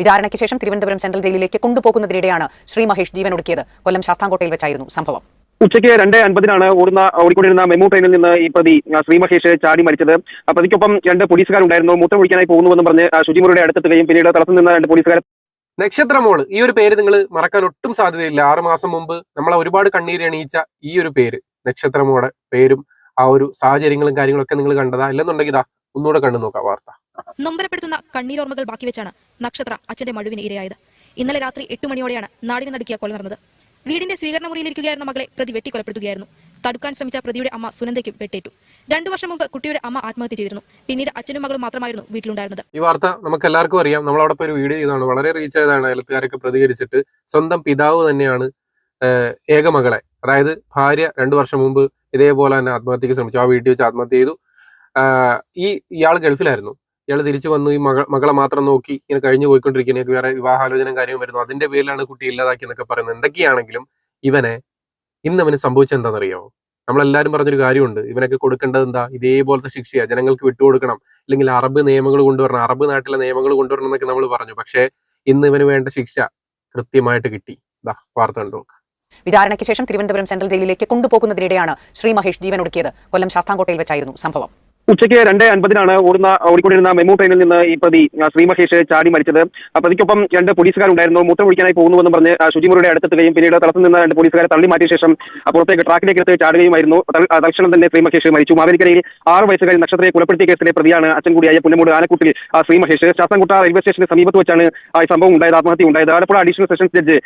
വിചാരണയ്ക്ക് ശേഷം തിരുവനന്തപുരം സെൻട്രൽ ജയിലിലേക്ക് കൊണ്ടുപോകുന്നതിനിടെയാണ് ശ്രീ മഹേഷ് ജീവൻ ഒടുക്കിയത്. കൊല്ലം ശാസ്താംകോട്ടയിൽ വെച്ചായിരുന്നു സംഭവം. ഉച്ചയ്ക്ക് രണ്ട് അൻപതിനാണ് ഓടുന്ന ഓടിക്കൊണ്ടിരുന്ന മെമു ട്രെയിനിൽ നിന്ന് ഈ പ്രതി ശ്രീ മഹേഷ് ചാടി മരിച്ചത്. പ്രതിക്കൊപ്പം രണ്ട് പോലീസുകാരുണ്ടായിരുന്നു. മൂത്രം ഒഴിക്കാനായി പോകുന്നുവെന്ന് പറഞ്ഞ് ശുചിമുറിയുടെ അടുത്തെത്തുകയും പിന്നീട് തളർന്നു നിന്ന രണ്ട് പോലീസുകാരെ നക്ഷത്രമോൾ ഈ ഒരു പേര് നിങ്ങൾ മറക്കാൻ ഒട്ടും സാധ്യതയില്ല. ആറു മാസം മുമ്പ് നമ്മളെ ഒരുപാട് കണ്ണീര് എണീച്ച ഈ ഒരു പേര് നക്ഷത്രമോടെ പേരും ആ ഒരു സാഹചര്യങ്ങളും കാര്യങ്ങളൊക്കെ നിങ്ങൾ കണ്ടതാ. അല്ലെന്നുണ്ടെങ്കിൽ ഇതാ ഒന്നുകൂടെ കണ്ടു നോക്കാം വാർത്ത. നൊമ്പരപ്പെടുത്തുന്ന കണ്ണീരോർമ്മകൾ ബാക്കി വെച്ചാണ് നക്ഷത്ര അച്ഛന്റെ മഴുവിന് ഇരയായത്. ഇന്നലെ രാത്രി എട്ട് മണിയോടെയാണ് നാടിനെ നടുക്കിയ കൊല നടന്നത്. വീടിന്റെ സ്വീകരണ മുറിയിലിരിക്കുകയായിരുന്ന മകളെ പ്രതി വെട്ടിക്കൊലപ്പെടുത്തുകയായിരുന്നു. തടുക്കാൻ ശ്രമിച്ച പ്രതിയുടെ അമ്മ സുനന്ദയ്ക്കും വെട്ടേറ്റു. രണ്ടു വർഷം മുമ്പ് കുട്ടിയുടെ അമ്മ ആത്മഹത്യ ചെയ്തിരുന്നു. പിന്നീട് അച്ഛനും മകളും മാത്രമായിരുന്നു വീട്ടിലുണ്ടായിരുന്നത്. ഈ വാർത്ത നമുക്ക് എല്ലാവർക്കും അറിയാം. നമ്മളവിടെ അവിടെ ഒരു വീഡിയോ ചെയ്താണ് വളരെ റീച്ച് ആയതാണ് അയലത്തുകാരൊക്കെ പ്രതികരിച്ചിട്ട്. സ്വന്തം പിതാവ് തന്നെയാണ് ഏകമകളെ ഏക മകളെ. അതായത് ഭാര്യ രണ്ടു വർഷം മുമ്പ് ഇതേപോലെ തന്നെ ആത്മഹത്യക്ക് ശ്രമിച്ചു. ആ വീട്ടിൽ വെച്ച് ആത്മഹത്യ ചെയ്തു. ഈ ഇയാൾ ഗൾഫിലായിരുന്നു. ഇയാൾ തിരിച്ചു വന്നു ഈ മകൾ മകളെ മാത്രം നോക്കി ഇങ്ങനെ കഴിഞ്ഞു പോയിക്കൊണ്ടിരിക്കുന്ന വേറെ വിവാഹാലോചന കാര്യം വരുന്നു. അതിന്റെ പേരിലാണ് കുട്ടി ഇല്ലാതാക്കി എന്നൊക്കെ പറയുന്നത്. എന്തൊക്കെയാണെങ്കിലും ഇവനെ ഇന്ന് അവന് സംഭവിച്ചെന്താണെന്നറിയോ നമ്മളെല്ലാരും പറഞ്ഞൊരു കാര്യമുണ്ട്. ഇവനൊക്കെ കൊടുക്കേണ്ടത് എന്താ? ഇതേപോലത്തെ ശിക്ഷയാ. ജനങ്ങൾക്ക് വിട്ടുകൊടുക്കണം അല്ലെങ്കിൽ അറബ് നിയമങ്ങൾ കൊണ്ടുവരണം. അറബ് നാട്ടിലെ നിയമങ്ങൾ കൊണ്ടുവരണം എന്നൊക്കെ നമ്മൾ പറഞ്ഞു. പക്ഷേ ഇന്ന് ഇവന് വേണ്ട ശിക്ഷ കൃത്യമായിട്ട് കിട്ടി. ദാ വാർത്ത കണ്ടു വിചാരണയ്ക്ക് ശേഷം തിരുവനന്തപുരം സെൻട്രൽ ജയിലിലേക്ക് കൊണ്ടുപോകുന്നതിനിടെയാണ് ശ്രീ മഹേഷ് ജീവൻ ഒടുക്കിയത് കൊല്ലം ശാസ്താംകോട്ടയിൽ വെച്ചായിരുന്നു സംഭവം. ഉച്ചയ്ക്ക് രണ്ട് അൻപതിനാണ് ഓടുന്ന ഓടിക്കൊണ്ടിരുന്ന മെമു ട്രെയിനിൽ നിന്ന് ഈ പ്രതി ശ്രീ മഹേഷ് ചാടി മരിച്ചത്. പ്രതിക്കൊപ്പം രണ്ട് പോലീസുകാരുണ്ടായിരുന്നു. മൂത്രം ഒഴിക്കാനായി പോകുന്നുവെന്ന് പറഞ്ഞ് ശുചിമുറിയുടെ അടുത്തെത്തുകയും പിന്നീട് തളത്തിൽ നിന്ന് രണ്ട് പോലീസുകാരെ തള്ളി മാറ്റിയ ശേഷം അപ്പുറത്തേക്ക് പുറത്തേക്ക് ട്രാക്കിലേക്ക് എടുത്ത് ചാടുകയുമായിരുന്നു തൽ- തൽക്ഷണം തന്നെ ശ്രീ മഹേഷ് മരിച്ചു. മാവേലിക്കരയിൽ ആറ് വയസ്സുകാരി നക്ഷത്രയെ കൊലപ്പെടുത്തിയ കേസിലെ പ്രതിയാണ് അച്ഛൻ കൂടിയായ പുന്നമൂട് ആനക്കുട്ടിൽ ശ്രീ മഹേഷ് ശാസ്താംകുട്ട റെയിൽവേ സ്റ്റേഷന്റെ സമീപത്ത് വെച്ചാണ് ഈ സംഭവം ഉണ്ടായത് ആത്മഹത്യ ഉണ്ടായത്. ആലപ്പുഴ അഡീഷണൽ സെഷൻസ് ജഡ്ജ്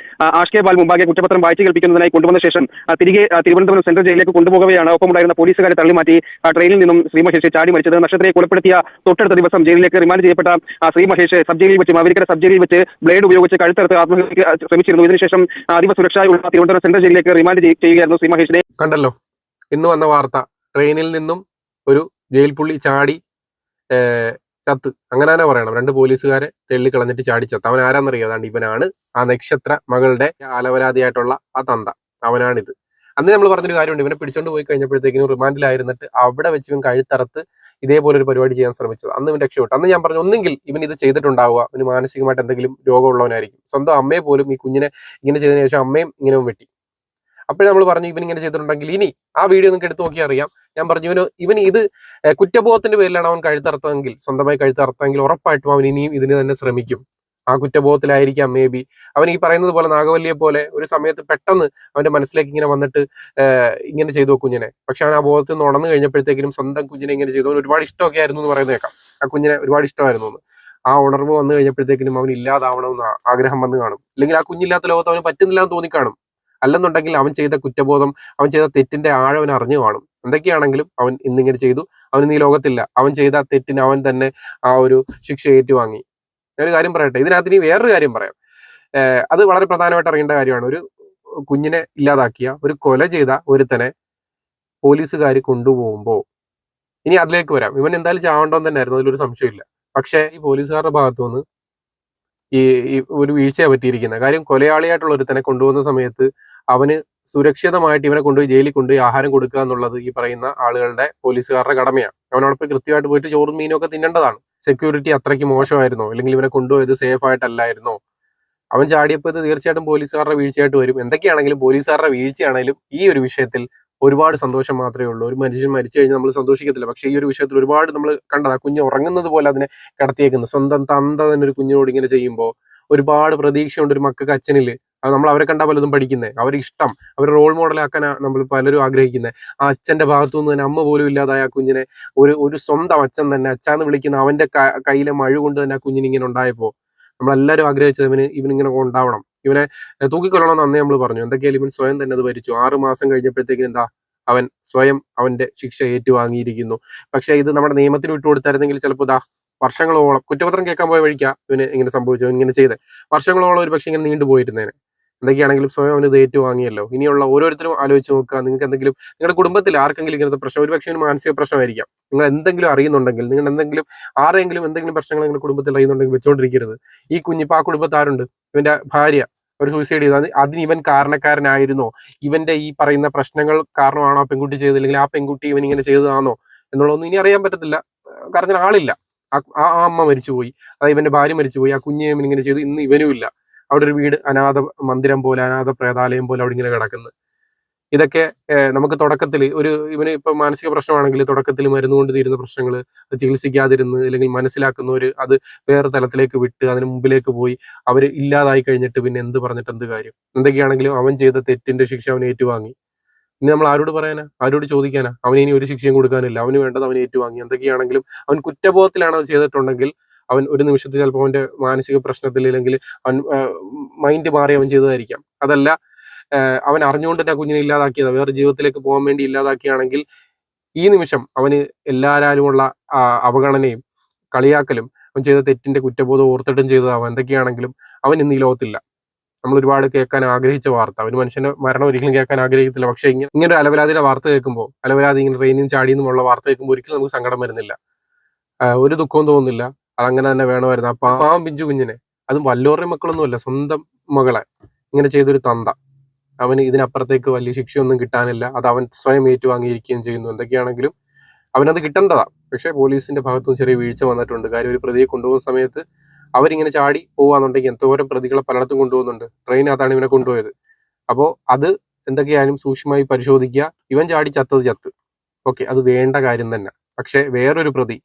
ആഷ്കേ ബാൽ മുമ്പാകെ കുറ്റപത്രം വായിച്ചു കേൾപ്പിക്കുന്നതിനായി കൊണ്ടുവന്ന ശേഷം തിരികെ തിരുവനന്തപുരം സെൻട്രൽ ജയിലിലേക്ക് കൊണ്ടുപോകവെയാണ്. ഒപ്പമുണ്ടായിരുന്ന പോലീസുകാരെ തള്ളിമാറ്റി ട്രെയിനിൽ നിന്നും ശ്രീ മഹേഷ് ചാടി മരിച്ചത്. നക്ഷത്രയെ കൊലപ്പെടുത്തിയ തൊട്ടടുത്ത ദിവസം ജയിലിലേക്ക് റിമാൻഡ് ചെയ്യപ്പെട്ട ശ്രീ മഹേഷ് സബ് ജയിലിൽ വെച്ച് മാവേലിക്കര സബ് ജയിലിൽ വെച്ച് ബ്ലേഡ് ഉപയോഗിച്ച് കഴുത്തറുത്ത് ആത്മഹത്യ ശ്രമിച്ചിരുന്നു. ഇതിനുശേഷം അതീവ സുരക്ഷയുള്ള തിരുവനന്തപുരം സെൻട്രൽ ജയിലിലേക്ക് റിമാൻഡ് ചെയ്യ- ചെയ്യുകയായിരുന്നു ശ്രീ മഹേഷിനെ. കണ്ടല്ലോ. ഇന്ന് വന്ന വാർത്ത. ട്രെയിനിൽ നിന്നും ഒരു ജയിൽ പുള്ളി ചാടി ചത്ത്. അങ്ങനെ തന്നെ പറയണം. രണ്ട് പോലീസുകാരെ തെള്ളിക്കളഞ്ഞിട്ട് ചാടി അവൻ ആരാന്നറിയാതാണ്ട് ഇവനാണ് ആ നക്ഷത്ര മകളുടെ ആലവരാതിയായിട്ടുള്ള ആ തന്ത. അവനാണിത്. അന്ന് നമ്മൾ പറഞ്ഞൊരു കാര്യമുണ്ട് ഇവനെ പിടിച്ചോണ്ട് പോയി കഴിഞ്ഞപ്പോഴത്തേക്കിനും റിമാൻഡിലായിരുന്നിട്ട് അവിടെ വെച്ച് ഇവൻ കഴുത്തറത്ത് ഇതേപോലെ ഒരു പരിപാടി ചെയ്യാൻ ശ്രമിച്ചത്. അന്ന് ഇവൻ രക്ഷപ്പെട്ടു. അന്ന് ഞാൻ പറഞ്ഞു ഒന്നെങ്കിൽ ഇവൻ ഇത് ചെയ്തിട്ടുണ്ടാവുക. ഇവന് മാനസികമായിട്ട് എന്തെങ്കിലും രോഗമുള്ളവനായിരിക്കും. സ്വന്തം അമ്മയെ പോലും ഈ കുഞ്ഞിനെ ഇങ്ങനെ ചെയ്തതിനു ശേഷം അമ്മയും ഇങ്ങനെ വെട്ടി. അപ്പോഴേ നമ്മൾ പറഞ്ഞു ഇവൻ ഇങ്ങനെ ചെയ്തിട്ടുണ്ടെങ്കിൽ ഇനി ആ വീഡിയോ നിങ്ങൾക്ക് എടുത്ത് നോക്കി അറിയാം. ഞാൻ പറഞ്ഞു ഇവന് ഇവൻ ഇത് കുറ്റബോധത്തിന്റെ പേരിലാണ് അവൻ കഴുത്തറുത്തതെങ്കിൽ സ്വന്തമായി കഴുത്തറത്തെങ്കിൽ ഉറപ്പായിട്ടും അവൻ ഇനിയും ഇതിന് തന്നെ ശ്രമിക്കും. ആ കുറ്റബോധത്തിലായിരിക്കാം മേ ബി അവൻ ഈ പറയുന്നത് പോലെ നാഗവല്ലിയെ പോലെ ഒരു സമയത്ത് പെട്ടെന്ന് അവന്റെ മനസ്സിലേക്ക് ഇങ്ങനെ വന്നിട്ട് ഇങ്ങനെ ചെയ്തു കുഞ്ഞിനെ. പക്ഷെ അവൻ ആ ബോധത്തിൽ നിന്ന് ഉണർന്നു കഴിഞ്ഞപ്പോഴത്തേക്കിനും സ്വന്തം കുഞ്ഞിനെ ഇങ്ങനെ ചെയ്തു. ഒരുപാട് ഇഷ്ടമൊക്കെ ആയിരുന്നു എന്ന് പറയുന്നത് കേൾക്കാം. ആ കുഞ്ഞിനെ ഒരുപാട് ഇഷ്ടമായിരുന്നു എന്ന്. ആ ഉണർവ് വന്നു കഴിഞ്ഞപ്പോഴത്തേക്കിനും അവൻ ഇല്ലാതാവണമെന്ന് ആഗ്രഹം വന്ന് കാണും. അല്ലെങ്കിൽ ആ കുഞ്ഞില്ലാത്ത ലോകത്ത് അവന് പറ്റുന്നില്ല എന്ന് തോന്നിക്കാണും. അല്ലെന്നുണ്ടെങ്കിൽ അവൻ ചെയ്ത കുറ്റബോധം അവൻ ചെയ്ത തെറ്റിന്റെ ആഴവൻ അറിഞ്ഞു കാണും. എന്തൊക്കെയാണെങ്കിലും അവൻ ഇന്നിങ്ങനെ ചെയ്തു. അവൻ ഈ ലോകത്തില്ല. അവൻ ചെയ്ത തെറ്റിന് അവൻ തന്നെ ആ ഒരു ശിക്ഷ ഏറ്റുവാങ്ങി. ഞാനൊരു കാര്യം പറയട്ടെ. ഇതിനകത്ത് ഇനി വേറൊരു കാര്യം പറയാം. അത് വളരെ പ്രധാനമായിട്ട് അറിയേണ്ട കാര്യമാണ്. ഒരു കുഞ്ഞിനെ ഇല്ലാതാക്കിയ ഒരു കൊല ചെയ്ത ഒരുത്തനെ പോലീസുകാർ കൊണ്ടുപോകുമ്പോൾ ഇനി അതിലേക്ക് വരാം. ഇവൻ എന്തായാലും ചാവണ്ടോന്ന് തന്നെ ആയിരുന്നു അതിലൊരു സംശയമില്ല പക്ഷേ ഈ പോലീസുകാരുടെ ഭാഗത്തു നിന്ന് ഈ ഒരു വീഴ്ചയെ പറ്റിയിരിക്കുന്നത്. കാര്യം കൊലയാളിയായിട്ടുള്ള ഒരുത്തനെ കൊണ്ടുപോകുന്ന സമയത്ത് അവന് സുരക്ഷിതമായിട്ട് ഇവനെ കൊണ്ടുപോയി ജയിലിൽ കൊണ്ടുപോയി ആഹാരം കൊടുക്കുക എന്നുള്ളത് ഈ പറയുന്ന ആളുകളുടെ പോലീസുകാരുടെ കടമയാണ്. അവനോടൊപ്പം കൃത്യമായിട്ട് പോയിട്ട് ചോറും മീനും ഒക്കെ തിന്നേണ്ടതാണ്. സെക്യൂരിറ്റി അത്രയ്ക്ക് മോശമായിരുന്നോ? അല്ലെങ്കിൽ ഇവനെ കൊണ്ടുപോയത് സേഫ് ആയിട്ടല്ലായിരുന്നോ? അവൻ ചാടിയപ്പോൾ ഇത് തീർച്ചയായിട്ടും പോലീസുകാരുടെ വീഴ്ചയായിട്ട് വരും. എന്തൊക്കെയാണെങ്കിലും പോലീസുകാരുടെ വീഴ്ചയാണെങ്കിലും ഈ ഒരു വിഷയത്തിൽ ഒരുപാട് സന്തോഷം മാത്രമേ ഉള്ളൂ. ഒരു മനുഷ്യൻ മരിച്ചു കഴിഞ്ഞാൽ നമ്മൾ സന്തോഷിക്കത്തില്ല. പക്ഷേ ഈ ഒരു വിഷയത്തിൽ ഒരുപാട് നമ്മൾ കണ്ടതാ. കുഞ്ഞ് ഉറങ്ങുന്നത് പോലെ അതിനെ കടത്തിയേക്കുന്നത് സ്വന്തം തന്ത തന്നെ ഒരു കുഞ്ഞിനോട് ഇങ്ങനെ ചെയ്യുമ്പോൾ ഒരുപാട് പ്രതീക്ഷയുണ്ട് ഒരു മക്കൾക്ക് അച്ഛനിൽ. അത് നമ്മൾ അവരെ കണ്ടാൽ പലതും പഠിക്കുന്നത് അവരെ ഇഷ്ടം. അവർ റോൾ മോഡലാക്കാൻ നമ്മൾ പലരും ആഗ്രഹിക്കുന്നത് ആ അച്ഛന്റെ ഭാഗത്തു നിന്ന് തന്നെ അമ്മ പോലും ഇല്ലാതായ കുഞ്ഞിനെ ഒരു ഒരു സ്വന്തം അച്ഛൻ തന്നെ അച്ഛാന്ന് വിളിക്കുന്ന അവന്റെ ക- കയ്യിലെ മഴ കൊണ്ട് തന്നെ ആ കുഞ്ഞിന് ഇങ്ങനെ ഉണ്ടായപ്പോ നമ്മളെല്ലാവരും ആഗ്രഹിച്ചത് ഇവന് ഇവനിങ്ങനെ ഉണ്ടാവണം. ഇവനെ തൂക്കിക്കൊല്ലണം എന്ന് അന്നേ നമ്മൾ പറഞ്ഞു. എന്തൊക്കെയാലും ഇവൻ സ്വയം തന്നെ അത് ഭരിച്ചു. ആറ് മാസം കഴിഞ്ഞപ്പോഴത്തേക്കും എന്താ? അവൻ സ്വയം അവന്റെ ശിക്ഷ ഏറ്റുവാങ്ങിയിരിക്കുന്നു. പക്ഷേ ഇത് നമ്മുടെ നിയമത്തിന് വിട്ടുകൊടുത്തായിരുന്നെങ്കിൽ ചിലപ്പോൾ ഇതാ വർഷങ്ങളോളം കുറ്റപത്രം കേൾക്കാൻ പോയ വഴിക്കാ ഇവന് ഇങ്ങനെ സംഭവിച്ചു ഇങ്ങനെ ചെയ്ത്. വർഷങ്ങളോളം ഒരു പക്ഷെ ഇങ്ങനെ നീണ്ടുപോയിരുന്നേനെ. എന്തൊക്കെയാണെങ്കിലും സ്വയം അവന് ഏറ്റു വാങ്ങിയല്ലോ ഇനിയുള്ള ഓരോരുത്തരും ആലോചിച്ച് നോക്കുക. നിങ്ങൾക്ക് എന്തെങ്കിലും നിങ്ങളുടെ കുടുംബത്തിൽ ആർക്കെങ്കിലും ഇങ്ങനത്തെ പ്രശ്നം ഒരു പക്ഷേ ഒരു മാനസിക പ്രശ്നമായിരിക്കാം. നിങ്ങൾ എന്തെങ്കിലും അറിയുന്നുണ്ടെങ്കിൽ നിങ്ങൾ എന്തെങ്കിലും ആരെങ്കിലും എന്തെങ്കിലും പ്രശ്നങ്ങൾ നിങ്ങളുടെ കുടുംബത്തിൽ അറിയുന്നുണ്ടെങ്കിൽ വെച്ചുകൊണ്ടിരിക്കരുത് ഈ കുഞ്ഞിപ്പോൾ ആ കുടുംബത്താരുണ്ട്. ഇവന്റെ ഭാര്യ ഒരു സൂയിസൈഡ് ചെയ്തത് അതിന് ഇവൻ കാരണക്കാരനായിരുന്നോ? ഇവന്റെ ഈ പറയുന്ന പ്രശ്നങ്ങൾ കാരണമാണോ ആ പെൺകുട്ടി ചെയ്തത്? അല്ലെങ്കിൽ ആ പെൺകുട്ടി ഇവൻ ഇങ്ങനെ ചെയ്തതാണോ? എന്നുള്ളതൊന്നും ഇനി അറിയാൻ പറ്റത്തില്ല. കാരണം ആളില്ല. ആ അമ്മ മരിച്ചുപോയി. അതായത് ഇവന്റെ ഭാര്യ മരിച്ചുപോയി. ആ കുഞ്ഞെ ഇവൻ ഇങ്ങനെ ചെയ്തു ഇന്ന് ഇവനും ഇല്ല അവിടെ ഒരു വീട് അനാഥ മന്ദിരം പോലെ അനാഥ പ്രേതാലയം പോലെ അവിടെ ഇങ്ങനെ കിടക്കുന്നത് ഇതൊക്കെ നമുക്ക് തുടക്കത്തിൽ ഒരു ഇവന് ഇപ്പൊ മാനസിക പ്രശ്നമാണെങ്കിൽ തുടക്കത്തിൽ മരുന്ന് കൊണ്ട് തീരുന്ന പ്രശ്നങ്ങൾ ചികിത്സിക്കാതിരുന്ന് അല്ലെങ്കിൽ മനസ്സിലാക്കുന്നവർ അത് വേറെ തലത്തിലേക്ക് വിട്ട് അതിന് മുമ്പിലേക്ക് പോയി അവർ ഇല്ലാതായി കഴിഞ്ഞിട്ട് പിന്നെ എന്ത് പറഞ്ഞിട്ട് എന്ത് കാര്യം? എന്തൊക്കെയാണെങ്കിലും അവൻ ചെയ്ത തെറ്റിന്റെ ശിക്ഷ അവൻ ഏറ്റുവാങ്ങി. ഇനി നമ്മൾ ആരോട് പറയാനാ? ആരോട് ചോദിക്കാനാ? അവന് ഇനി ഒരു ശിക്ഷയും കൊടുക്കാനില്ല. അവന് വേണ്ടത് അവൻ ഏറ്റുവാങ്ങി. എന്തൊക്കെയാണെങ്കിലും അവൻ കുറ്റബോധത്തിലാണ് അത് ചെയ്തിട്ടുണ്ടെങ്കിൽ അവൻ ഒരു നിമിഷത്തിൽ ചിലപ്പോൾ അവന്റെ മാനസിക പ്രശ്നത്തിൽ അല്ലെങ്കിൽ അവൻ മൈൻഡ് മാറി അവൻ ചെയ്തതായിരിക്കാം. അതല്ല അവൻ അറിഞ്ഞുകൊണ്ട് തന്നെ കുഞ്ഞിനെ ഇല്ലാതാക്കിയത്. വേറെ ജീവിതത്തിലേക്ക് പോകാൻ വേണ്ടി ഇല്ലാതാക്കിയാണെങ്കിൽ ഈ നിമിഷം അവന് എല്ലാരാലുമുള്ള അവഗണനയും കളിയാക്കലും അവൻ ചെയ്ത തെറ്റിന്റെ കുറ്റബോധം ഓർത്തിട്ടും ചെയ്തതാവാം. എന്തൊക്കെയാണെങ്കിലും അവൻ ഇന്ന് ഈ ലോകത്തില്ല. നമ്മൾ ഒരുപാട് കേൾക്കാൻ ആഗ്രഹിച്ച വാർത്ത. ഒരു മനുഷ്യന്റെ മരണം ഒരിക്കലും കേൾക്കാൻ ആഗ്രഹിക്കത്തില്ല. പക്ഷെ ഇങ്ങനെ ഇങ്ങനെ ഒരു അലവലാതിയുടെ വാർത്ത കേൾക്കുമ്പോൾ അലവരാതി ഇങ്ങനെ ട്രെയിനിൽ ചാടിയെന്നുമുള്ള വാർത്ത കേൾക്കുമ്പോൾ ഒരിക്കലും നമുക്ക് സങ്കടം വരുന്നില്ല. ഒരു ദുഃഖവും തോന്നുന്നില്ല. അതങ്ങനെ തന്നെ വേണമായിരുന്നു. ആ പാവം പിഞ്ചു കുഞ്ഞിനെ. അതും വല്ലോറിയ മക്കളൊന്നുമല്ല സ്വന്തം മകളെ. ഇങ്ങനെ ചെയ്തൊരു തന്ത. അവന് ഇതിനപ്പുറത്തേക്ക് വലിയ ശിക്ഷയൊന്നും കിട്ടാനില്ല. അത് അവൻ സ്വയം ഏറ്റുവാങ്ങിയിരിക്കുകയും ചെയ്യുന്നു. എന്തൊക്കെയാണെങ്കിലും അവനത് കിട്ടേണ്ടതാ. പക്ഷെ പോലീസിന്റെ ഭാഗത്തുനിന്ന് ചെറിയ വീഴ്ച വന്നിട്ടുണ്ട്. കാര്യം ഒരു പ്രതിയെ കൊണ്ടുപോകുന്ന സമയത്ത് അവരിങ്ങനെ ചാടി പോവാന്നുണ്ടെങ്കിൽ എന്തോരം പ്രതികളെ പലയിടത്തും കൊണ്ടുപോകുന്നുണ്ട്. ട്രെയിനകത്താണ് ഇവനെ കൊണ്ടുപോയത്. അപ്പോൾ അത് എന്തൊക്കെയായാലും സൂക്ഷ്മമായി പരിശോധിക്കുക. ഇവൻ ചാടി ചത്തത് ചത്ത്. ഓക്കെ അത് വേണ്ട കാര്യം തന്നെ. പക്ഷെ വേറൊരു പ്രതി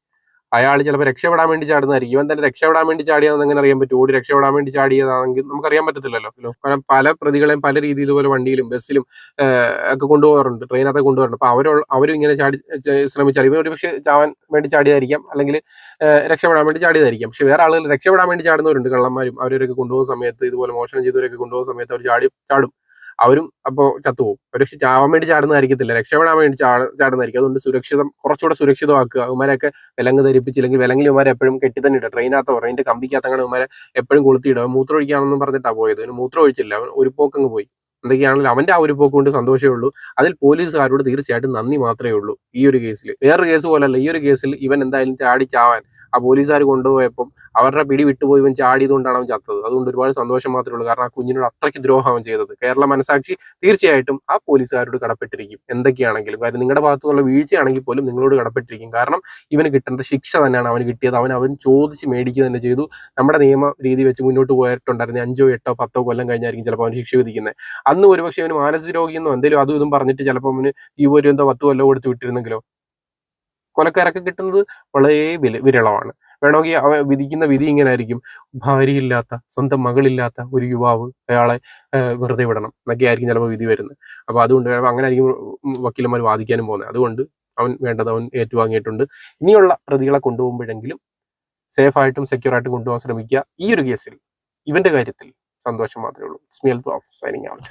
അയാൾ ചിലപ്പോൾ രക്ഷപ്പെടാൻ വേണ്ടി ചാടുന്നതായിരിക്കും. ഇവൻ തന്നെ രക്ഷപ്പെടാൻ വേണ്ടി ചാടിയതെന്ന് എങ്ങനെ അറിയാൻ പറ്റും? ഓടി രക്ഷപ്പെടാൻ വേണ്ടി ചാടിയതാണെങ്കിൽ നമുക്കറിയാൻ പറ്റത്തില്ലല്ലോ. കാരണം പല പ്രതികളെയും പല രീതിയിൽ ഇതുപോലെ വണ്ടിയിലും ബസ്സിലും ഒക്കെ കൊണ്ടുപോകാറുണ്ട്. ട്രെയിനകത്ത് കൊണ്ടുപോകാറുണ്ട്. അപ്പൊ അവരോ അവരും ഇങ്ങനെ ചാടി ശ്രമിച്ചാൽ ഇവൻ ഒരുപക്ഷെ ചാവാൻ വേണ്ടി ചാടിയതായിരിക്കാം. അല്ലെങ്കിൽ രക്ഷപ്പെടാൻ വേണ്ടി ചാടിയതായിരിക്കാം. പക്ഷെ വേറെ ആളുകൾ രക്ഷപ്പെടാൻ വേണ്ടി ചാടുന്നവരുണ്ട്. കള്ളന്മാരും അവരൊക്കെ കൊണ്ടുപോകുന്ന സമയത്ത് ഇതുപോലെ മോഷണം ചെയ്തവരൊക്കെ കൊണ്ടുപോകുന്ന സമയത്ത് അവർ ചാടി ചാടും. അവരും അപ്പോൾ ചത്തുപോകും. ഒരു പക്ഷെ ചാവാൻ വേണ്ടി ചാടുന്നതായിരിക്കത്തില്ല. രക്ഷപ്പെടാൻ വേണ്ടി ചാട ചാടുന്നതായിരിക്കും. അതുകൊണ്ട് സുരക്ഷിതം കുറച്ചുകൂടെ സുരക്ഷിതമാക്കുക. അവന്മാരെയൊക്കെ വിലങ്ങ് ധരിപ്പിച്ചില്ലെങ്കിൽ വിലങ്ങിൽ ഇവന്മാരെ എപ്പോഴും കെട്ടി തന്നെ ഇടുക ട്രെയിനകത്തോ ട്രെയിനിന്റെ കമ്പിക്കകത്തങ്ങനെ ഇവന്മാരെ എപ്പോഴും കൊളുത്തിയിടുക. മൂത്രം ഒഴിക്കാണെന്നും പറഞ്ഞിട്ടാണ് പോയത്. അവന് മൂത്രം ഒഴിച്ചില്ല അവൻ ഒരു പോക്കങ്ങ് പോയി. എന്തൊക്കെയാണെങ്കിലും അവന്റെ ആ ഒരു പോക്ക് കൊണ്ട് സന്തോഷമേ ഉള്ളൂ. അതിൽ പോലീസുകാരോട് തീർച്ചയായിട്ടും നന്ദി മാത്രമേ ഉള്ളൂ ഈ ഒരു കേസിൽ വേറൊരു കേസ് പോലല്ല. ഈ ഒരു കേസിൽ ഇവൻ എന്തായാലും ചാടി ചാവാൻ ആ പോലീസുകാർ കൊണ്ടുപോയപ്പം അവരുടെ പിടി വിട്ടുപോയി ഇവൻ ചാടിയതുകൊണ്ടാണ് അവൻ ചത്തത്. അതുകൊണ്ട് ഒരുപാട് സന്തോഷം മാത്രമേ ഉള്ളൂ. കാരണം ആ കുഞ്ഞിനോട് അത്രയ്ക്ക് ദ്രോഹം അവൻ ചെയ്തത്. കേരള മനസാക്ഷി തീർച്ചയായിട്ടും ആ പോലീസുകാരോട് കടപ്പെട്ടിരിക്കും. എന്തൊക്കെയാണെങ്കിലും. കാര്യം നിങ്ങളുടെ ഭാഗത്തു നിന്നുള്ള വീഴ്ചയാണെങ്കിൽ പോലും നിങ്ങളോട് കടപ്പെട്ടിരിക്കും. കാരണം ഇവന് കിട്ടേണ്ട ശിക്ഷ തന്നെയാണ് അവന് കിട്ടിയത്. അവൻ അവൻ ചോദിച്ച് മേടിക്കുക തന്നെ ചെയ്തു. നമ്മുടെ നിയമ രീതി വെച്ച് മുന്നോട്ട് പോയിട്ടുണ്ടായിരുന്നു അഞ്ചോ എട്ടോ പത്തോ കൊല്ലം കഴിഞ്ഞായിരിക്കും ചിലപ്പോൾ അവന് ശിക്ഷ വിധിക്കുന്നത് അന്ന് ഒരുപക്ഷെ അവന് മാനസിക രോഗിയെന്നോ എന്തെങ്കിലും അതും ഇതും പറഞ്ഞിട്ട് ചിലപ്പോൾ അവന് ജീവപര്യന്തോ പത്ത് കൊല്ലം കൊടുത്ത് വിട്ടിരുന്നെങ്കിലോ കൊലക്കാരൊക്കെ കിട്ടുന്നത് വളരെ വില വിരളമാണ്. വേണമെങ്കിൽ അവ വിധിക്കുന്ന വിധി ഇങ്ങനെ ആയിരിക്കും ഭാര്യയില്ലാത്ത സ്വന്തം മകളില്ലാത്ത ഒരു യുവാവ് അയാളെ വെറുതെ വിടണം എന്നൊക്കെ ആയിരിക്കും ചിലപ്പോൾ വിധി വരുന്നത്. അപ്പൊ അതുകൊണ്ട് അങ്ങനെ ആയിരിക്കും വക്കീലന്മാർ വാദിക്കാനും പോകുന്നത്. അതുകൊണ്ട് അവൻ വേണ്ടത് അവൻ ഏറ്റുവാങ്ങിയിട്ടുണ്ട്. ഇനിയുള്ള പ്രതികളെ കൊണ്ടുപോകുമ്പോഴെങ്കിലും സേഫ് ആയിട്ടും സെക്യൂർ ആയിട്ടും കൊണ്ടുപോകാൻ ശ്രമിക്കുക. ഈ ഒരു കേസിൽ ഇവന്റെ കാര്യത്തിൽ സന്തോഷം മാത്രമേ ഉള്ളൂ. Smell signing out.